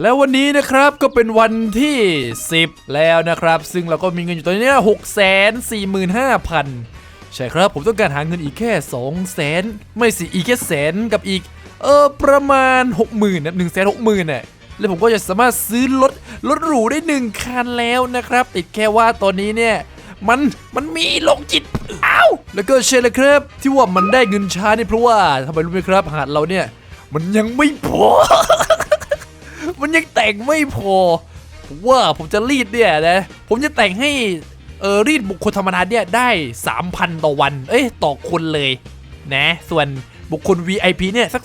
แล้ววันนี้นะครับก็เป็นวันที่ 10 แล้วนะครับ ซึ่งเราก็มีเงินอยู่ตอนนี้หกแสนสี่หมื่นห้าพันใช่ครับผมต้องการหาเงินอีกแค่2องแสนไม่สิอีกแค่แสนกับอีก เออประมาณ 6 0,000นะหนึ่งแสนหกหมื่นน่ะแล้วผมก็จะสามารถซื้อรถรถหรูได้หนึ่งคันแล้วนะครับ ติดแค่ว่าตอนนี้เนี่ยมันมันมีโรคจิตอ้าวแล้วก็เชื่อเลยครับ ที่ว่ามันได้เงินช้านี่เพราะว่าทำไมรู้ไหมครับหาดเราเนี่ย มันยังไม่พอ มันยังแต่งไม่พอผมว่าผมจะรีดเนี่ยนะผมจะแต่งให้เออรีดบุคคลธรรมดาเนี่ยได้ 3,000 ต่อวัน เอ้ยต่อคนเลยนะ ส่วนบุคคล VIP เนี่ยสัก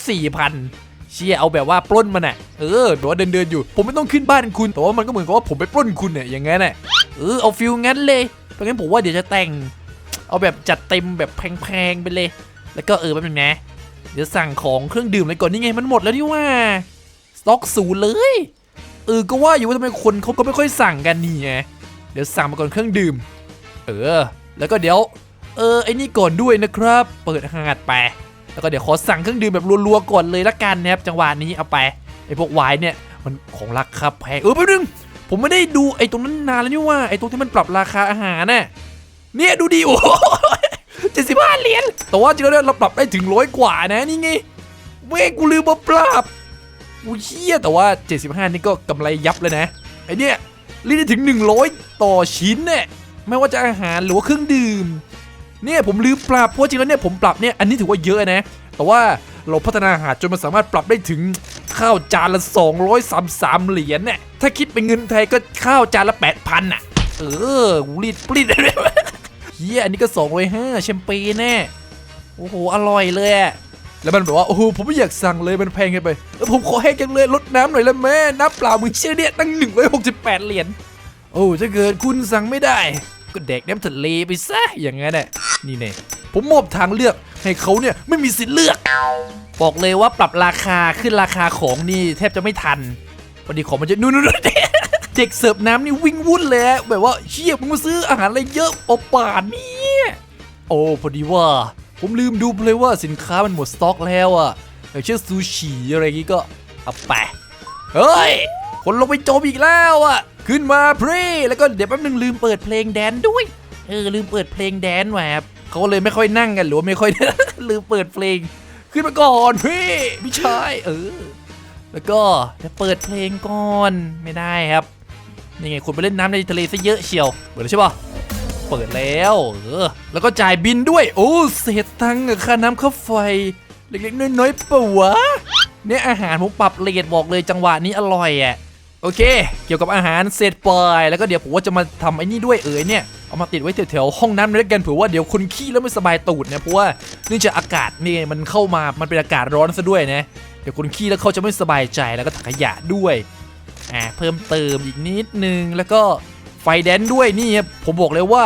4,000 เชียเอาแบบว่าปล้นมันอะเออแบบว่าเดินเดินๆอยู่ ผมไม่ต้องขึ้นบ้านคุณ แต่ว่ามันก็เหมือนกับว่าผมไปปล้นคุณเนี่ยอย่างงั้นน่ะเออเอาฟิลงั้นเลยเพราะงั้นผมว่าเดี๋ยวจะแต่ง เอาแบบจัดเต็มแบบแพงๆไปเลย แล้วก็เออแป๊บนึงนะ เดี๋ยวสั่งของเครื่องดื่มเลยก่อนนี่ไงมันหมดแล้วนี่ว่า สต็อกศูนย์เลย เออก็ว่าอยู่ว่าทำไมคนเขาก็ไม่ค่อยสั่งกันนี่ไงเดี๋ยวสั่งมาก่อนเครื่องดื่ม เออ แล้วก็เดี๋ยว เออไอ้นี่ก่อนด้วยนะครับ เปิดหาดไป แล้วก็เดี๋ยวขอสั่งเครื่องดื่มแบบรัวๆก่อนเลยละกันนะครับจังหวะนี้เอาไปไอ้พวกไวน์เนี่ยมันของราคาแพงเออแป๊บนึงผมไม่ได้ดูไอ้ตรงนั้นนานแล้วนี่ว่าไอ้ตรงที่มันปรับราคาอาหารน่ะเนี่ยดูดิโอ้เจ็ดสิบห้าเหรียญแต่ว่าจริงๆแล้วเราปรับได้ถึงร้อยกว่านะนี่ไงเว้กูลืมมาปรับ อู้ยเชี่ยแต่ว่า 75 นี่ก็กำไรยับเลยนะ ไอเนี่ยรีดได้ถึง 100 ต่อชิ้นเนี่ยไม่ว่าจะอาหารหรือว่าเครื่องดื่ม เนี่ยผมลืมปรับเพราะจริงแล้วเนี่ยผมปรับเนี่ยอันนี้ถือว่าเยอะนะ แต่ว่าเราพัฒนาอาหารจนมันสามารถปรับได้ถึงข้าวจานละ 233 เหรียญเนี่ยถ้าคิดเป็นเงินไทยก็ข้าวจานละ 8,000อะ เออรีดปรีดเฮียอันนี้ก็205แชมเปญแน่โอ้โหอร่อยเลยอะ แล้วมันแบบว่าโอ้โหผมไม่อยากสั่งเลยมันแพงเกินไปแล้วผมขอให้จังเลยลดน้ำหน่อยละแม่น้ำเปล่ามึงเชื่อเนี่ยตั้ง168เหรียญโอ้ถ้าเกิดคุณสั่งไม่ได้ ก็แดกน้ำทะเลไปซะอย่างงั้นแหละนี่เนี่ยผมมอบทางเลือกให้เขาเนี่ยไม่มีสิทธิ์เลือก บอกเลยว่าปรับราคาขึ้นราคาของนี่แทบจะไม่ทันพอดีของมันจะนู่นนู่นเด็กเสิร์ฟน้ำนี่วิ่งวุ่นเลยแบบว่าเชี่ยมึงมาซื้ออาหารอะไรเยอะปป่านเนี่ยโอ้พอดีว่า ผมลืมดูเลยว่าสินค้ามันหมดสต็อกแล้วอะอย่างเช่นซูชิอะไรอย่างงี้ก็เอาไปเฮ้ย คนลงไปโจมอีกแล้วอะขึ้นมาพรีแล้วก็เดี๋ยวแป๊บนึงลืมเปิดเพลงแดนด้วย เออลืมเปิดเพลงแดนแหวบเขาเลยไม่ค่อยนั่งกันหรือว่าไม่ค่อย ลืมเปิดเพลง ขึ้นมาก่อนพี่พี่ชายเออ แล้วก็เดี๋ยวเปิดเพลงก่อนไม่ได้ครับนี่ไงคุณไปเล่นน้ำในทะเลซะเยอะเชียวเปิดแล้วใช่ปะ เปิดแล้วเออแล้วก็จ่ายบินด้วย โอ้เศษตังค์ค่าน้ำค่าไฟ เล็กๆ น้อยๆปะวะเนี่ยอาหารผมปรับเลทบอกเลยจังหวะนี้อร่อยอะโอเค เกี่ยวกับอาหารเสร็จไปแล้วก็เดี๋ยวผมว่าจะมาทำไอ้นี่ด้วยเอ๋ยเนี่ยเอามาติดไว้แถวๆห้องน้ำด้วยกันเผื่อว่าเดี๋ยวคนขี้แล้วไม่สบายตูดนะเพราะว่าเนื่องจากอากาศนี่มันเข้ามามันเป็นอากาศร้อนซะด้วยนะเดี๋ยวคนขี้แล้วเขาจะไม่สบายใจแล้วก็ถังขยะด้วยอ่าเพิ่มเติมอีกนิดนึงแล้วก็ ไฟแดนด้วยนี่ครับผมบอกเลยว่า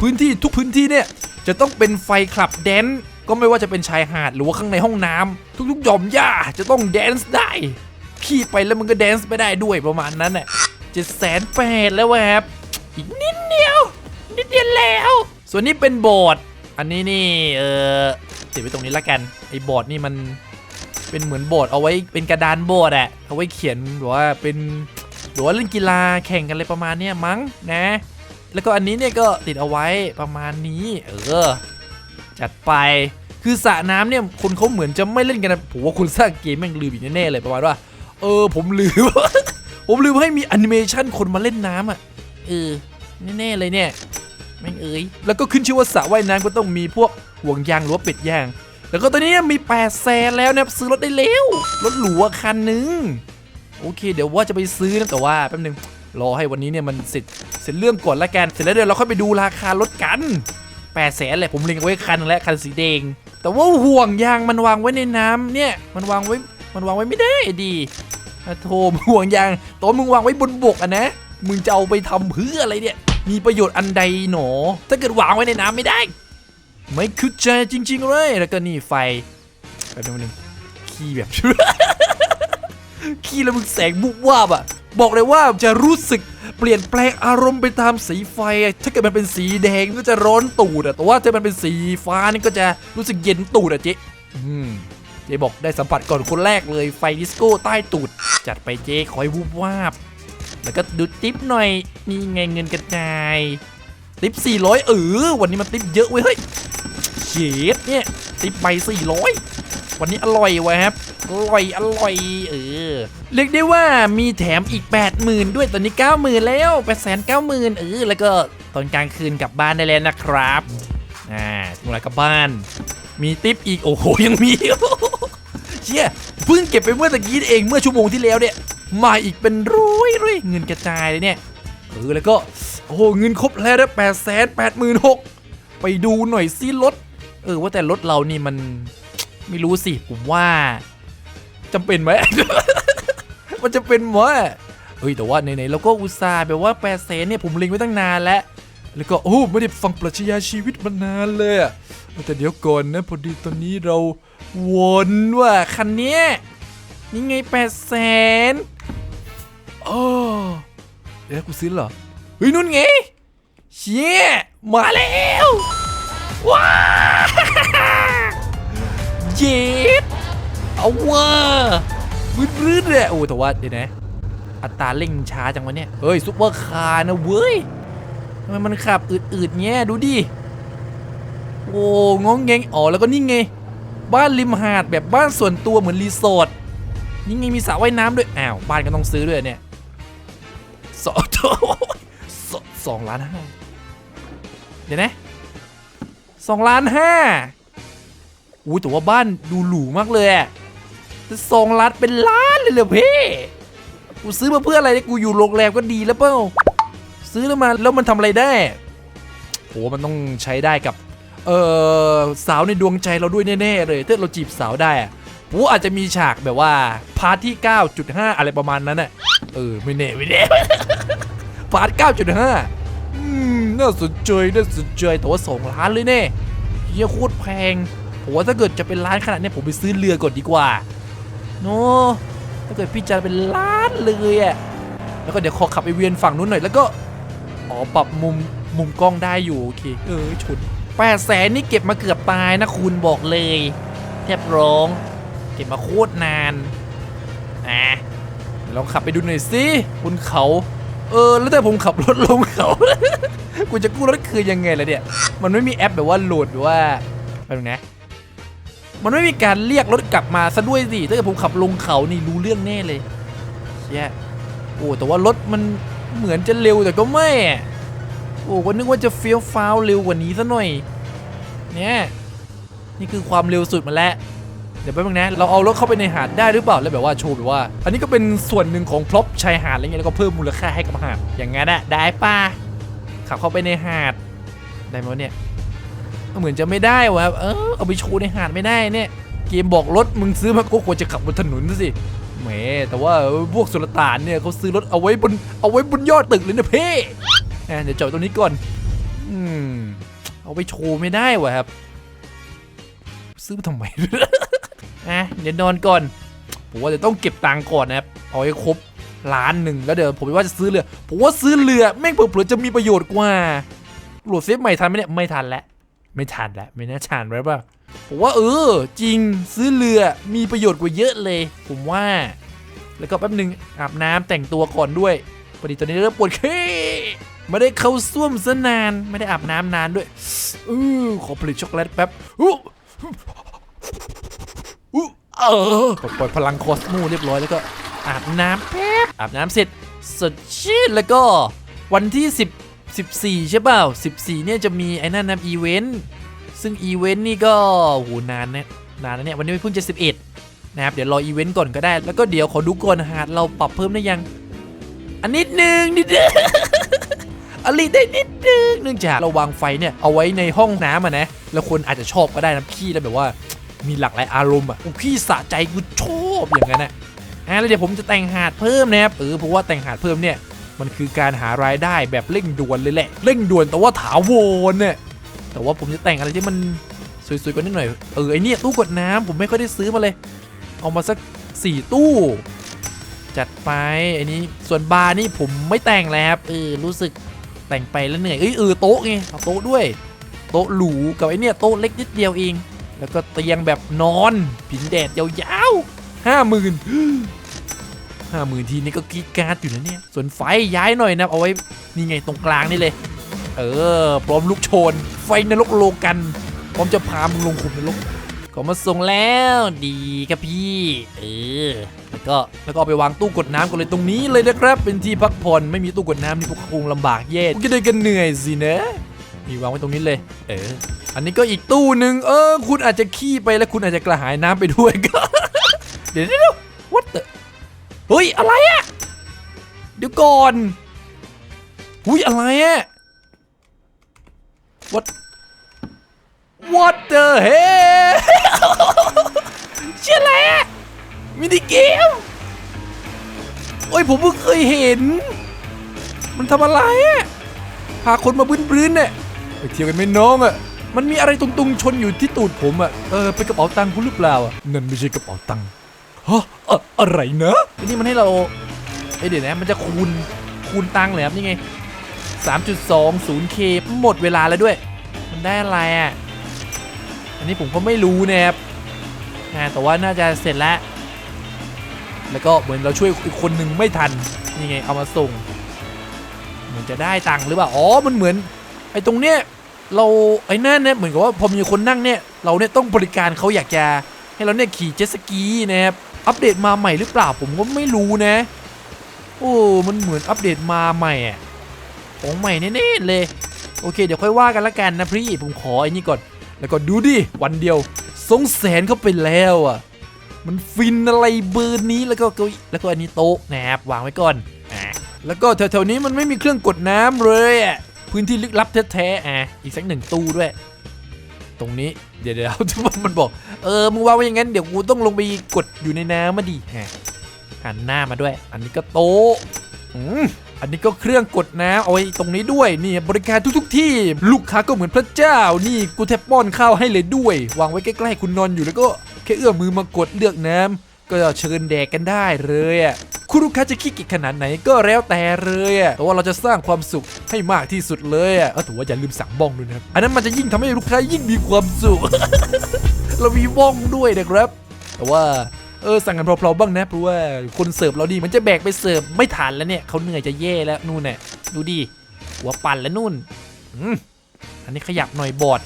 พื้นที่ทุกพื้นที่เนี่ยจะต้องเป็นไฟคลับแดนก็ไม่ว่าจะเป็นชายหาดหรือว่าข้างในห้องน้ำทุกๆหย่อมหญ้าจะต้องแดนซ์ได้ ขี่ไปแล้วมันก็แดนซ์ไม่ได้ด้วยประมาณนั้นแหละเจ็ดแสนแปดแล้วแวบอีกนิดเดียว นิดเดียวแล้ว ส่วนนี้เป็นบอร์ดอันนี้นี่เออติดไว้ตรงนี้ละกันไอ้บอร์ดนี่มันเป็นเหมือนบอร์ดเอาไว้เป็นกระดานบอร์ดอะเอาไว้เขียนหรือว่าเป็น หรือว่าเล่นกีฬาแข่งกันอะไรประมาณเนี้ยมั้งนะ แล้วก็อันนี้เนี่ยก็ติดเอาไว้ประมาณนี้ เออ จัดไปคือสระน้ำเนี่ยคนเขาเหมือนจะไม่เล่นกันนะผมว่าคุณสร้างเกมแม่งลืมอีกแน่ๆเลยประมาณว่า เออผมลืม ผมลืมให้มีแอนิเมชันคนมาเล่นน้ำอะเออแน่ๆเลยเนี่ยแม่งเอ้ยแล้วก็ขึ้นชื่อว่าสระว่ายน้ำก็ต้องมีพวกห่วงยางหรือว่าเป็ดยาง แล้วก็ตอนนี้มี8แสนแล้วนะซื้อรถได้เร็วรถหรูคันหนึง โอเค เดี๋ยวว่าจะไปซื้อนะแต่ว่าแป๊บนึงรอให้วันนี้เนี่ยมันเสร็จเสร็จเรื่องก่อนละกันเสร็จแล้วเดี๋ยวเราค่อยไปดูราคารถกัน8แสนแหละผมเล็งไว้คันแล้วคันสีแดงแต่ว่าห่วงยางมันวางไว้ในน้ำเนี่ยมันวางไว้มันวางไว้ไม่ได้ดีโทมห่วงยางตัวมึงวางไว้บนบกอะนะมึงจะเอาไปทำเพื่ออะไรเนี่ยมีประโยชน์อันใดหนอ ถ้าเกิดวางไว้ในน้ำไม่ได้ ไม่เข้ใจจริง ๆ เลยแล้วก็นี่ไฟแป๊บนึงแป๊บนึงขี้แบบ ขี้แล้วมึงแสงบุบวาบอะบอกเลยว่าจะรู้สึกเปลี่ยนแปลงอารมณ์ไปตามสีไฟอะถ้าเกิดมันเป็นสีแดงก็จะร้อนตูดอะแต่ว่าถ้ามันเป็นสีฟ้านี่ก็จะรู้สึกเย็นตูดอะเจ๊อืมเจ๊บอกได้สัมผัสก่อนคนแรกเลยไฟดิสโก้ใต้ตูด จัดไปเจ๊คอยวูบวาบ แล้วก็ดูทิปหน่อยนี่ไงเงินกระจายทิป400 เออวันนี้มันทิปเยอะเว้ยเฮ้ยเชดเนี่ยทิปไป400 วันนี้อร่อยวะครับ อร่อย อร่อย เออ เรียกได้ว่ามีแถมอีก 80,000 ด้วยตอนนี้ 90,000 แล้ว890,000เออ แล้วก็ตอนกลางคืนกลับบ้านได้แล้วนะครับ อ่าถึงเวลากลับบ้าน มีทิปอีก โอ้โห ยังมีเชี่ยเพิ่งเก็บไปเมื่อตะกี้เองเมื่อชั่วโมงที่แล้วเนี่ย มาอีกเป็นร้อยร้อยเงินกระจายเลยเนี่ย เออ แล้วก็ โอ้โห เงินครบแล้วแปดแสนแปดหมื่นหกไปดูหน่อยสิรถ เออ ว่าแต่รถเรานี่มัน ไม่รู้สิผมว่าจำเป็นไหม มันจะเป็นไหมเฮ้ยแต่ว่าไหนๆเราก็อุตส่าห์แบบว่าแปดแสนเนี่ยผมเล็งไว้ตั้งนานแล้ว แล้วก็โอ้ไม่ได้ฟังปรัชญาชีวิตมานานเลยอะแต่เดี๋ยวก่อนนะพอดีตอนนี้เราวนว่าคันนี้ยนี่ไงแปดแสนโอ้เดี๋ยวกูซื้อเหรอ เฮ้ยนู่นไง เชี่ยมาแล้ว ว้า เย็ดเอาว่ารืดๆเลยโอ้แต่ว่าเดี๋ยวนะอัตราเร่งช้าจังวะเนี่ยเฮ้ยซุปเปอร์คาร์นะเว้ยทำไมมันขับอืดๆเงี้ยดูดิโอ้งงเงงอ๋อแล้วก็นี่ไง บ้านริมหาดแบบบ้านส่วนตัวเหมือนรีสอร์ทนี่ไงมีสระว่ายน้ำด้วยอ้าวบ้านก็ต้องซื้อด้วยเนี่ยสองสองสองล้านห้าเดี๋ยวนะสองล้านห้า อู้แต่ว่าบ้านดูหรูมากเลยอะแต่สองล้านเป็นล้านเลยเหรอเพ่กูซื้อมาเพื่ออะไรเนี่ยกูอยู่โรงแรมก็ดีแล้วเปล่าซื้อแล้วมาแล้วมันทำอะไรได้โหมันต้องใช้ได้กับเออสาวในดวงใจเราด้วยแน่ๆเลยถ้าเราจีบสาวได้อะผมว่าอาจจะมีฉากแบบว่าพาร์ทที่ 9.5 อะไรประมาณนั้นน่ะเออไม่แน่ไม่แน่พาร์ท9.5อืมน่าสนใจน่าสนใจแต่ว่าสองล้านเลยเน่เฮียโคตรแพง ผมว่าถ้าเกิดจะเป็นล้านขนาดนี้ผมไปซื้อเรือก่อนดีกว่าโนถ้าเกิดพี่จะเป็นล้านเลยอะแล้วก็เดี๋ยวขอขับไปเวียนฝั่งนู้นหน่อยแล้วก็อ๋อปรับมุมมุมกล้องได้อยู่โอเคเออชนแปดแสนนี่เก็บมาเกือบตายนะคุณบอกเลยแทบร้อง เก็บมาโคตรนานอะลองขับไปดูหน่อยสิบนเขา เออ แล้วแต่ผมขับรถลงเขากูจะกู้รถคืนยังไงล่ะเนี่ย มันไม่มีแอปแบบว่าโหลดหรือว่าไปตรนะ มันไม่มีการเรียกรถกลับมาซะด้วยสิถ้าเกิดผมขับลงเขานี่รู้เรื่องแน่เลยเชี่ยโอ้แต่ว่ารถมันเหมือนจะเร็วแต่ก็ไม่โอ้ก็นึกว่าจะเฟี้ยวฟ้าวเร็วกว่านี้ซะหน่อยเนี่ยนี่คือความเร็วสุดมาแล้วเดี๋ยวแป๊บนึงนะ เราเอารถเข้าไปในหาดได้หรือเปล่า แล้วแบบว่าโชว์แบบว่า อันนี้ก็เป็นส่วนหนึ่งของพร็อพชายหาดอะไรเงี้ย แล้วก็เพิ่มมูลค่าให้กับหาด อย่างงั้นอะได้ป่ะ ขับเข้าไปในหาด ได้ไหมเนี่ย เหมือนจะไม่ได้วะเออเอาไปโชว์ในหาดไม่ได้เนี่ย เกมบอกรถมึงซื้อมาก็ควรจะขับบนถนนสิแหมแต่ว่าพวกสุลต่านเนี่ยเขาซื้อรถเอาไว้บนเอาไว้บนยอดตึกเลยนะเพ่อะเดี๋ยวจอดตรงนี้ก่อน อืม เอาไปโชว์ไม่ได้วะครับ ซื้อมาทำไมอะเดี๋ยวนอนก่อนผมว่าจะต้องเก็บตังค์ก่อนนะครับเอาให้ครบล้านหนึ่งแล้วเดี๋ยวผมว่าจะซื้อเรือ ผมว่าซื้อเรือแม่งเผื่อจะมีประโยชน์กว่าโหลดเซฟใหม่ทันไหมเนี่ยไม่ทันแล้ว ไม่ทันแล้วไม่น่าทันแล้วป่ะผมว่าเออจริงซื้อเรือมีประโยชน์กว่าเยอะเลย ผมว่า แล้วก็แป๊บหนึงอาบน้ำแต่งตัวก่อนด้วยพอดีตอนนี้เริ่มปวดขี้ไม่ได้เข้าส้วมซะนานไม่ได้อาบน้ำนานด้วยอือขอผลิตช็อกโกแลตแป๊บอู้อู้เออปลดปล่อยพลังคอสโมเรียบร้อยแล้วก็อาบน้ำแป๊บอาบน้ำเสร็จสดชื่นแล้วก็วันที่10 14 ใช่เปล่า 14 เนี่ยจะมีไอ้นั่นนะอีเวนต์ซึ่งอีเวนต์นี่ก็โหนานนะนานนะเนี่ยวันนี้เพิ่งจะ11 นะครับ เดี๋ยวรออีเวนต์ก่อนก็ได้ แล้วก็เดี๋ยวขอดูก่อนหาดเราปรับเพิ่มได้ยัง อันนิดนึงนิดนึงอันนี้ได้นิดนึงเนื่องจากเราวางไฟเนี่ยเอาไว้ในห้องน้ำอะนะแล้วคนอาจจะชอบก็ได้นะพี่แล้วแบบว่ามีหลากหลายอารมณ์อะพี่สะใจกูชอบอย่างนั้นนะอะแล้วเดี๋ยวผมจะแต่งหาดเพิ่มนะครับเออเพราะว่าแต่งหาดเพิ่มเนี่ย มันคือการหารายได้แบบเร่งด่วนเลยแหละ เร่งด่วนแต่ว่าถาวรเนี่ย แต่ว่าผมจะแต่งอะไรที่มันสวยๆกว่านิดหน่อย เออไอเนี่ยตู้กดน้ำผมไม่ค่อยได้ซื้อมาเลย เอามาสักสี่ตู้ จัดไปไอ้นี้ส่วนบาร์นี่ผมไม่แต่งแล้วครับเออรู้สึกแต่งไปแล้วเหนื่อยเอ้ยเออโต๊ะไงเอาโต๊ะด้วย โต๊ะหรูกับไอเนี่ยโต๊ะเล็กนิดเดียวเอง แล้วก็เตียงแบบนอน ผิงแดดยาวๆห้าหมื่น ห้าหมื่นทีนี่ก็กีการ์ดอยู่นะเนี่ย ส่วนไฟย้ายหน่อยนะเอาไว้นี่ไงตรงกลางนี่เลย เออพร้อมลุกโชน ไฟนรกโลกันพร้อมจะพามึงลงขุมนรกก็มาส่งแล้วดีครับพี่ เออแล้วก็แล้วก็เอาไปวางตู้กดน้ำกันเลยตรงนี้เลยนะครับเป็นที่พักผ่อนไม่มีตู้กดน้ำนี่พวกคงลำบากแย่ก็ได้กันเหนื่อยสินะมีวางไว้ตรงนี้เลย เออ อันนี้ก็อีกตู้หนึ่งเออ คุณอาจจะขี้ไปแล้วคุณอาจจะกระหายน้ำไปด้วยก็ เดี๋ยวเดี๋ยวเดี๋ยว what the เฮ้ย อะไรอะเดี๋ยวก่อนหุยอะไรอะ what what the hell เชื่ออะไรอะมินิเกมโอ้ย ผมเพิ่งเคยเห็น มันทำอะไรอะพาคนมาบื้นๆเนี่ยไปเที่ยวกันไหมน้องอะมันมีอะไรตุงๆชนอยู่ที่ตูดผมอะเออเป็นกระเป๋าตังค์คุณหรือเปล่าอะนั่นไม่ใช่กระเป๋าตังค์ ฮะอะอะไรนะอันนี้มันให้เราเอ้ยเดี๋ยวนะ มันจะคูณ คูณตังค์เลยครับนี่ไง 3.20k หมดเวลาแล้วด้วย มันได้อะไรอะ อันนี้ผมก็ไม่รู้นะครับอ่าแต่ว่าน่าจะเสร็จแล้ว แล้วก็เหมือนเราช่วยอีกคนหนึ่งไม่ทัน นี่ไง เอามาส่ง เหมือนจะได้ตังค์หรือเปล่า อ๋อ มันเหมือน ไอ้ตรงเนี้ย เราไอ้นั่นเนี่ยเหมือนกับว่าพอมีคนนั่งเนี่ย เราเนี่ยต้องบริการเขาอยากจะให้เราเนี่ยขี่เจ็ตสกีนะครับ อัปเดตมาใหม่หรือเปล่าผมก็ไม่รู้นะ โอ้ มันเหมือนอัปเดตมาใหม่อะของใหม่แน่ๆเลย โอเค เดี๋ยวค่อยว่ากันละกันนะพี่ ผมขอไอ้นี่ก่อน แล้วก็ดูดิ วันเดียวสองแสนเข้าไปแล้วอะ มันฟินอะไรเบอร์นี้แล้วก็เก้าอี้แล้วก็อันนี้โต๊ะนะครับวางไว้ก่อนอะแล้วก็แถวๆนี้มันไม่มีเครื่องกดน้ำเลยอะพื้นที่ลึกลับแท้ๆอะอีกสักหนึ่งตู้ด้วย ตรงนี้ เดี๋ยวเดี๋ยวมันบอก เออ มึงว่าไว้อย่างนั้น เดี๋ยวกูต้องลงไปกดอยู่ในน้ำมาดิฮะหันหน้ามาด้วย อันนี้ก็โต๊ะอืมอันนี้ก็เครื่องกดน้ำเอาไว้ตรงนี้ด้วยนี่บริการทุกๆทที่ ลูกค้าก็เหมือนพระเจ้า นี่กูแทบป้อนข้าวให้เลยด้วย วางไว้ใกล้ๆคุณนอนอยู่แล้วก็แค่เอื้อมมือมากดเลือกน้ำก็เชิญแดกกันได้เลยอะ คุณลูกค้าจะขี้เกียจขนาดไหนก็แล้วแต่เลยอะแต่ว่าเราจะสร้างความสุขให้มากที่สุดเลยอะเออว่าอย่าลืมสั่งบ้องด้วยนะครับ อันนั้นมันจะยิ่งทำให้ลูกค้ายิ่งมีความสุข เรามีบ้องด้วยนะครับ แต่ว่าเออสั่งกันเพลาๆบ้างนะเพราะว่าคนเสิร์ฟเราดีมันจะแบกไปเสิร์ฟไม่ทันแล้วเนี่ยเขาเหนื่อยจะแย่แล้วนู่นน่ะดูดิหัวปั่นแล้วนู่นอืมอันนี้ขยับหน่อยบอด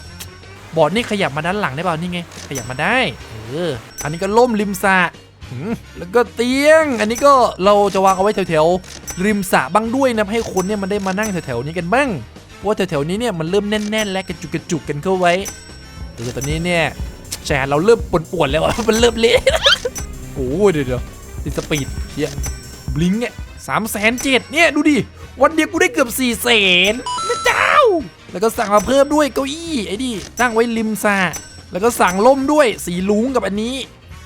บอดนี่ขยับมาด้านหลังได้เปล่านี่ไง ขยับมาได้เอออันนี้ก็ล่มริมสระ แล้วก็เตียง อันนี้ก็เราจะวางเอาไว้แถวๆริมสระบ้างด้วยนะให้คนเนี่ยมันได้มานั่งแถวๆนี้กันบ้างเพราะแถวๆนี้เนี่ยมันเริ่มแน่นๆ และกระจุกกระจุกกันเข้าไว้เออตอนนี้เนี่ยแชร์เราเริ่มปวดๆแล้วมันเริ่มเละโอ้เดี๋ยวเดี๋ยวติดสปีดเฮียบลิงเนี่ยสามแสนเจ็ดเนี่ยดูดิวันเดียวกูได้เกือบ4ี่แสนพระเจ้า แล้วก็สั่งมาเพิ่มด้วยเก้าอี้ไอ้ดิตั้งไว้ริมสระแล้วก็สั่งล่มด้วยสีลุงกับอันนี้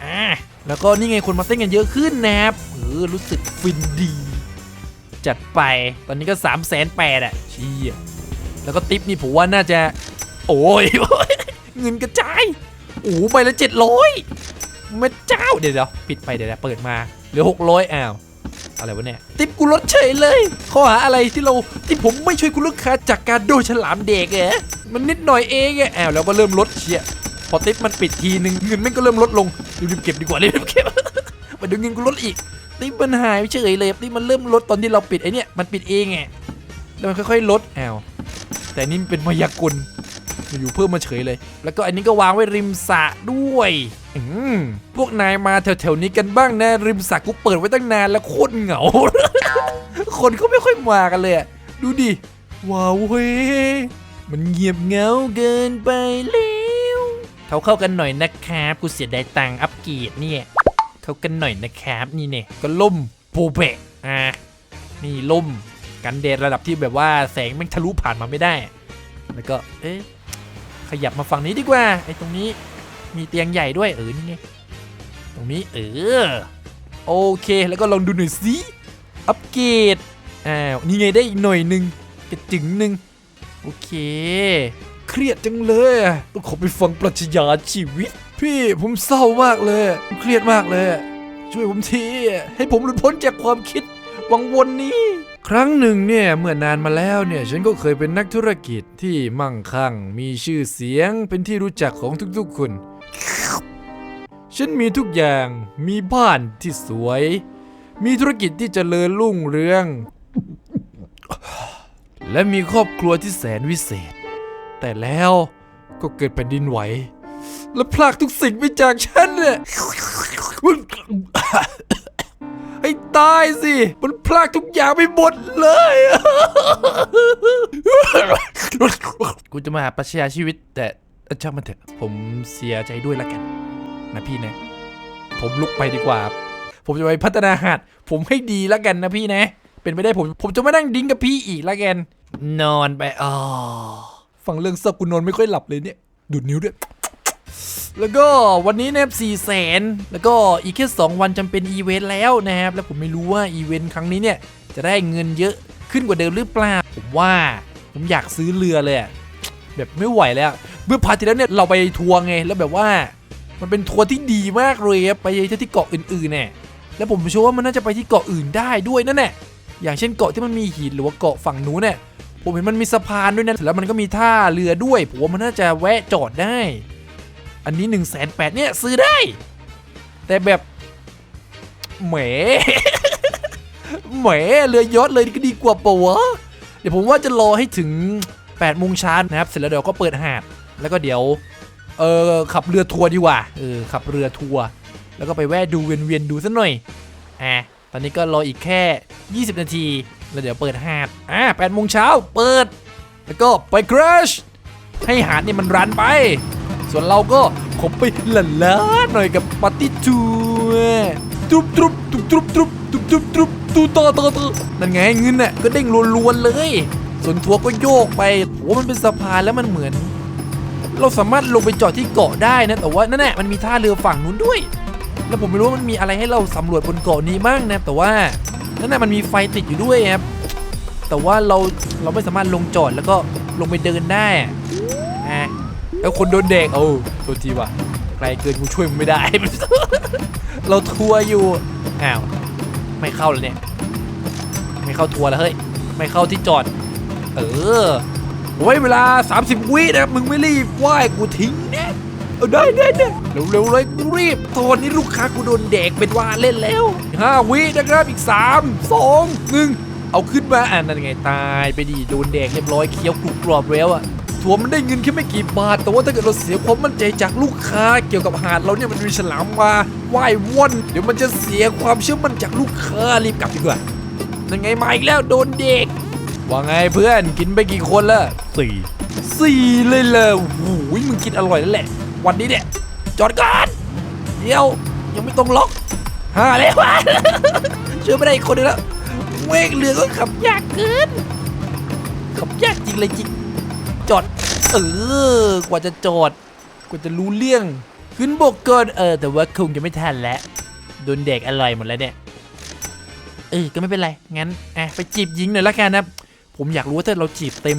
อ่า แล้วก็นี่ไงคนมาเต้นกันเยอะขึ้นนะครับเออรู้สึกฟินดี จัดไปตอนนี้ก็3ามแสนแปดอะเชี่ยแล้วก็ติปนี่ผมว่าน่าจะ โอ้ยเงินกระจายโอ้ใบละเจ็ดร้อยแม่เจ้าเดี๋ยวเดี๋ยวปิดไปเดี๋ยวเดี๋ยวเปิดมาเหลือหกร้อยอ้าวอะไรวะเนี่ยติปกูลดเฉยเลยข้อหาอะไรที่เราที่ผมไม่ช่วยคุณลูกค้าจากการโดนฉลามเด็กเหรอมันนิดหน่อยเองไงอ้วแล้วก็เริ่มลดเชีย พอติปมันปิดทีนึงเงินแม่งก็เริ่มลดลงรีบเก็บดีกว่ารีบเก็บมาดูเงินกูลดอีกติปมันหายเฉยเลยติปมันเริ่มลดตอนที่เราปิดไอเนี่ยมันปิดเองไงแล้วมันค่อยๆลดอ้าแต่นี่เป็นมายากลอยู่เพิ่มมาเฉยเลย แล้วก็อันนี้ก็วางไว้ริมสระด้วยอืพวกนายมาแถวๆนี้กันบ้างนะริมสระกูเปิดไว้ตั้งนานแล้วโคตรเหงา คนก็ไม่ค่อยมากันเลยดูดิว้าวเฮ้ยมันเงียบเหงาเกินไปแล้ว เขาเข้ากันหน่อยนะครับกูเสียดายตังค์อัปเกรดเนี่ยเข้ากันหน่อยนะครับนี่เนี่ยก็ล่มโปรเบะอะนี่ล่มกันแดดระดับที่แบบว่าแสงม่งทะลุผ่านมาไม่ได้ แล้วก็เอ๊ะขยับมาฝั่งนี้ดีกว่าไอ้ตรงนี้มีเตียงใหญ่ด้วยเออนี่ไงตรงนี้เออโอเคแล้วก็ลองดูหน่อยสิอัปเกรดอ้าวนี่ไงได้อีกหน่อยหนึ่งกระจึงหนึ่งโอเค เครียดจังเลยต้องขอไปฟังปรัชญาชีวิต พี่ผมเศร้ามากเลยผมเครียดมากเลย ช่วยผมทีให้ผมหลุดพ้นจากความคิดวังวนนี้ ครั้งหนึ่งเนี่ยเมื่อนานมาแล้วเนี่ยฉันก็เคยเป็นนักธุรกิจที่มั่งคั่ง มีชื่อเสียงเป็นที่รู้จักของทุกๆคน ฉันมีทุกอย่างมีบ้านที่สวย มีธุรกิจที่เจริญรุ่งเรือง และมีครอบครัวที่แสนวิเศษ แต่แล้วก็เกิดแผ่นดินไหว และพลากทุกสิ่งไปจากฉันเนี่ยให้ตายสิ มันพลากทุกอย่างไปหมดเลย กูจะมาหาปรัชาชีวิตแต่เอ้อช่างมันเถอะ ผมเสียใจด้วยละกัน นะพี่นะ ผมลุกไปดีกว่า ผมจะไปพัฒนาหัดผมให้ดีละกันนะพี่นะ เป็นไปได้ผม ผมจะไม่นั่งดิ้งกับพี่อีกละกัน นอนไปอ๋อ ฟังเรื่องเศร้ากูนอนไม่ค่อยหลับเลยเนี่ย ดูดนิ้วด้วย แล้วก็วันนี้นะครับสี่แสนแล้วก็อีกแค่2วันจำเป็นอีเวนต์แล้วนะครับ แล้วผมไม่รู้ว่าอีเวนต์ครั้งนี้เนี่ยจะได้เงินเยอะขึ้นกว่าเดิมหรือเปล่า ผมว่าผมอยากซื้อเรือเลยแบบไม่ไหวแล้วเมื่อพาร์ทที่แล้วเนี่ยเราไปทัวร์ไงแล้วแบบว่า มันเป็นทัวร์ที่ดีมากเลยไปที่เกาะอื่นๆเนี่ยแล้วผมเชื่อว่ามันน่าจะไปที่เกาะอื่นได้ด้วยนั่นแหละอย่างเช่นเกาะที่มันมีหินหรือว่าเกาะฝั่งนู้นเนี่ย ผมเห็นมันมีสะพานด้วยนะแล้วมันก็มีท่าเรือด้วยผมว่ามันน่าจะแวะจอดได้ อันนี้1นึ่งแสนแปดเนี่ยซื้อได้ แต่แบบแหมแหมเรือยอทเลยก็ดีกว่าปะวะเดี๋ยวผมว่าจะรอให้ถึง8ปดโมงเช้านะครับ เสร็จแล้วเดี๋ยวก็เปิดหาด แล้วก็เดี๋ยว เออขับเรือทัวร์ดีกว่า เออขับเรือทัวร์ แล้วก็ไปแวะดูเวียนๆดูสักหน่อยอะ ตอนนี้ก็รออีกแค่ 20 นาที แล้วเดี๋ยวเปิดหาดอะแปดโมงเช้าเปิด แล้วก็ไปคราชให้หาดนี่มันรันไป ส่วนเราก็ขอไปหลั่นล้าหน่อยกับปาร์ตี้ทัวร์ตรุบตรุบตรุบตรุบตรุบตรุบตรุบตรุบตูต่อต่อต่อนั่นไงเงินน่ะก็เด้งล้วนๆเลย ส่วนทัวร์ก็โยกไปโหมันเป็นสะพานแล้วมันเหมือน เราสามารถลงไปจอดที่เกาะได้นะแต่ว่านั่นแหละมันมีท่าเรือฝั่งนู้นด้วย แล้วผมไม่รู้ว่ามันมีอะไรให้เราสำรวจบนเกาะนี้บ้างนะแต่ว่านั่นน่ะมันมีไฟติดอยู่ด้วยครับแต่ว่าเราเราไม่สามารถลงจอดแล้วก็ลงไปเดินได้อะอะแล้วคนโดนเด็กโอ้โทษทีว่ะไกลเกินกูช่วยมึงไม่ได้ เราทัวร์อยู่อ้าวไม่เข้าเลยเนี่ย ไม่เข้าทัวร์แล้วเฮ้ยไม่เข้าที่จอด เออไว้เวลา 30 วินะมึงไม่รีบไหว้กูทิ้งเนี่ย เอาได้ได้ได้เร็วๆเลยกูรีบตอนนี้ลูกค้ากูโดนเด็กเป็นว่าเล่นแล้ว5วินะครับอีก3 2 1เอาขึ้นมาอ่านั่นไงตายไปดีโดนแดกเรียบร้อยเคี้ยวกรุบกรอบแล้วอะถัวมันได้เงินแค่ไม่กี่บาท แต่ว่าถ้าเกิดเราเสียความมั่นใจจากลูกค้าเกี่ยวกับหาดเราเนี่ยมันมีฉลามมาว่ายว่อนเดี๋ยวมันจะเสียความเชื่อมั่นจากลูกค้ารีบกลับดีกว่านั่นไงมาอีกแล้วโดนเด็กว่าไงเพื่อนกินไปกี่คนละสี่สี่เลยเลยโอ้โหมึงกินอร่อยแล้วแหละ วันนี้เนี่ยจอดก่อนเดี๋ยวยังไม่ต้องล็อกห้าแล้ววะเชื่อไม่ได้อีกคนนึงแล้วเวกเรือก็ขับยากเกินขับยากจริงเลยจริงจอดเออกว่าจะจอดกว่าจะรู้เรื่องขึ้นบกก่อนเออแต่ว่าคงจะไม่ทันแล้วโดนเด็กอร่อยหมดแล้วเนี่ยเออก็ไม่เป็นไรงั้นอะไปจีบหญิงหน่อยละกันนะผมอยากรู้ว่าถ้าเราจีบเต็ม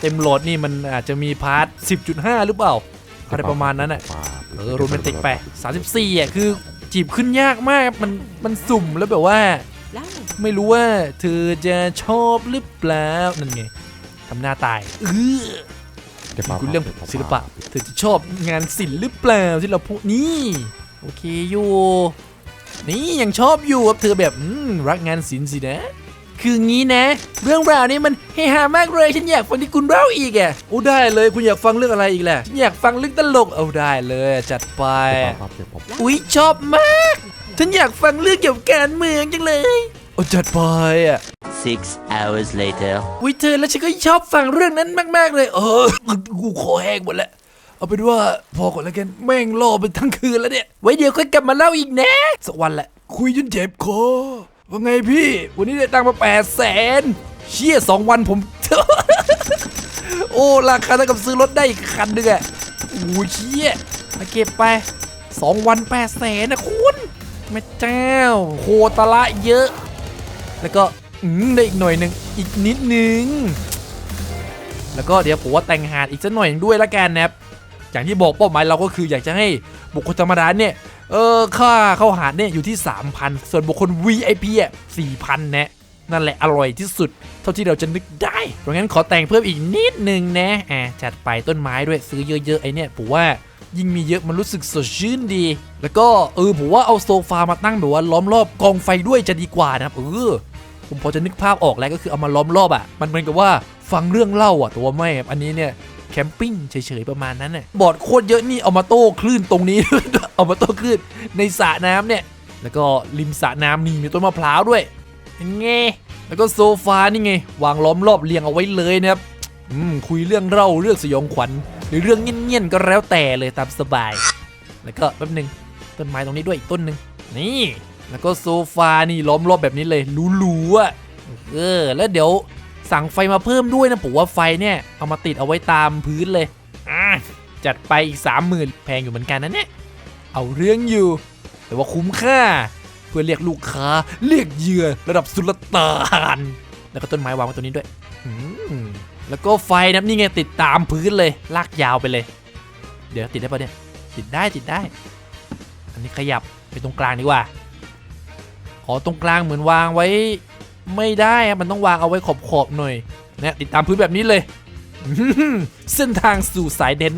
เต็มโหลดนี่มันอาจจะมีพาร์ท10.5 หรือเปล่า อะไรประมาณนั้นอะเออโรแมนติกไป34อะคือจีบขึ้นยากมากมันมันสุ่มแล้วแบบว่า ไม่รู้ว่าเธอจะชอบหรือเปล่านั่นไงทำหน้าตายเออคุณเรื่องศิลปะเธอจะชอบงานศิลป์หรือเปล่าที่เราพูดนี่โอเคอยู่นี่ยังชอบอยู่ครับเธอแบบอืมรักงานศิลป์สินะ คืองี้นะ เรื่องราวนี้มันเฮฮามากเลย ฉันอยากฟังที่คุณเล่าอีกอะโอ้ได้เลยคุณอยากฟังเรื่องอะไรอีกแหละฉันอยากฟังเรื่องตลกเอาได้เลยจัดไปอุ๊ยชอบมาก ฉันอยากฟังเรื่องเกี่ยวกับการเมืองจังเลยโอ้จัดไปอะ Six hours later. อุ๊ยเธอแล้วฉันก็ชอบฟังเรื่องนั้นมาก ๆ เลยเออกูคอแห้งหมดแล้วเอาเป็นว่าพอก่อนแล้วกันแม่งรอไปทั้งคืนแล้วเนี่ย ไว้เดี๋ยวค่อยกลับมาเล่าอีกนะ สักวันแหละ คุยจนเจ็บคอ ว่าไงพี่ วันนี้ได้ตังค์มาแปดแสนเชี่ยสองวันผม โอ้ ราคาเท่ากับซื้อรถได้อีกคันหนึงอะโอ้ยเชี่ยมาเก็บไปสองวันแปดแสนนะคุณแม่เจ้าโคตรละเยอะ แล้วก็อืมได้อีกหน่อยหนึ่งอีกนิดนึง แล้วก็เดี๋ยวผมว่าแต่งหาดอีกสักหน่อยหนึ่งด้วยละกันนะครับ อย่างที่บอกเป้าหมายเราก็คืออยากจะให้บุคคลธรรมดาเนี่ย เออค่าเข้าหาดเนี่ยอยู่ที่ 3,000 ส่วนบุคคล VIP อะ4,000นะนั่นแหละอร่อยที่สุด เท่าที่เราจะนึกได้เพราะงั้นขอแต่งเพิ่มอีกนิดนึงนะอะจัดไปต้นไม้ด้วยซื้อเยอะๆไอเนี่ยผมว่ายิ่งมีเยอะมันรู้สึกสดชื่นดี แล้วก็เออผมว่าเอาโซฟามาตั้งแบบว่าล้อมรอบกองไฟด้วยจะดีกว่านะครับเออผมพอจะนึกภาพออกแล้วก็คือเอามาล้อมรอบอะมันเหมือนกับว่าฟังเรื่องเล่าอะแต่ว่าไม่อันนี้เนี่ย แคมปิ้งเฉยๆประมาณนั้นน่ะบอร์ดโคตรเยอะนี่เอามาโต้คลื่นตรงนี้ เอามาโต้คลื่นในสระน้ำเนี่ย แล้วก็ริมสระน้ำนี่มีต้นมะพร้าวด้วยเงแล้วก็โซฟานี่ไง วางล้อมรอบเรียงเอาไว้เลยนะครับอืมคุยเรื่องเล่าเรื่องสยองขวัญ หรือเรื่องเงี้ยนๆก็แล้วแต่เลยตามสบาย แล้วก็แป๊บหนึงต้นไม้ตรงนี้ด้วยอีกต้นหนึ่งนี่ แล้วก็โซฟานี่ล้อมรอบแบบนี้เลยหรูๆอะเออแล้วเดี๋ยว สั่งไฟมาเพิ่มด้วยนะผมว่าไฟเนี่ยเอามาติดเอาไว้ตามพื้นเลยอะจัดไปอีกสามหมื่นแพงอยู่เหมือนกันนะเนี่ยเอาเรื่องอยู่ แต่ว่าคุ้มค่า เพื่อเรียกลูกค้าเรียกเหยื่อระดับสุลต่านแล้วก็ต้นไม้วางไว้ตรงนี้ด้วยอืมแล้วก็ไฟนะนี่ไงติดตามพื้นเลยลากยาวไปเลย เดี๋ยวติดได้ปะเนี่ยติดได้ติดได้ อันนี้ขยับไปตรงกลางดีกว่าขอตรงกลางเหมือนวางไว้ ไม่ได้มันต้องวางเอาไว้ขอบขอบๆหน่อยเนี่ยติดตามพื้นแบบนี้เลยเส้นทางสู่สายเด่น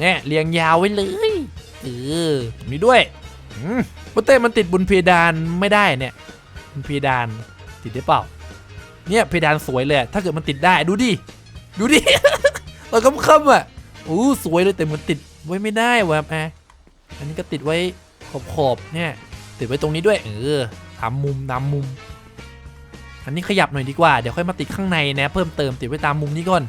เนี่ยเรียงยาวไว้เลยเออมีด้วยอืมโปเต้มันติดบนเพดานไม่ได้เนี่ยบนเพดานติดได้เปล่า เนี่ยเพดานสวยเลย ถ้าเกิดมันติดได้ดูดิดูดิตอนค่ำๆอะอู้สวยเลยแต่มันติดไว้ไม่ได้ว่ะแอะอันนี้ก็ติดไว้ขอบขอบๆเนี่ยติดไว้ตรงนี้ด้วย เออตามมุมตามมุม อันนี้ขยับหน่อยดีกว่า เดี๋ยวค่อยมาติดข้างในนะ เพิ่มเติมติดไว้ตามมุมนี้ก่อน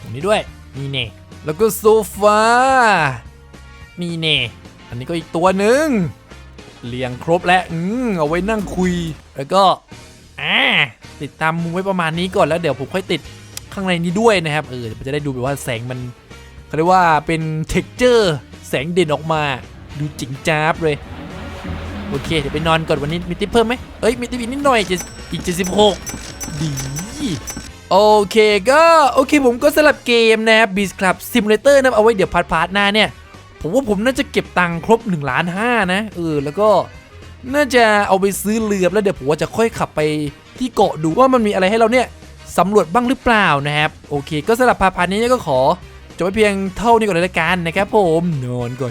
ตรงนี้ด้วย นี่เน่แล้วก็โซฟา นี่เน่อันนี้ก็อีกตัวหนึ่งเรียงครบแล้วอืมเอาไว้นั่งคุย แล้วก็อ่าติดตามมุมไว้ประมาณนี้ก่อนแล้วเดี๋ยวผมค่อยติดข้างในนี้ด้วยนะครับ เออมันจะได้ดูแบบว่าแสงมันเขาเรียกว่าเป็นเท็กเจอร์ แสงเด่นออกมา ดูจิงจ้าบเลย โอเค เดี๋ยวไปนอนก่อนวันนี้มีทิปเพิ่มไหมเอ้ยมีทิปอีกนิดหน่อยเจ็ดอีก76ดีโอเคก็โอเคผมก็สลับเกมนะครับ Beast Club Simulator นะเอาไว้เดี๋ยวพาร์ทพาร์ทหน้าเนี่ย ผมว่าผมน่าจะเก็บตังค์ครบ1ล้าน5นะเออแล้วก็น่าจะเอาไปซื้อเรือแล้วเดี๋ยวผมว่าจะค่อยขับไปที่เกาะดูว่ามันมีอะไรให้เราเนี่ยสำรวจบ้างหรือเปล่านะครับโอเค ก็สำหรับพาร์ทพาร์ทนี้ก็ขอจบไปเพียงเท่านี้ก่อนเลยละกันนะครับผมนอนก่อน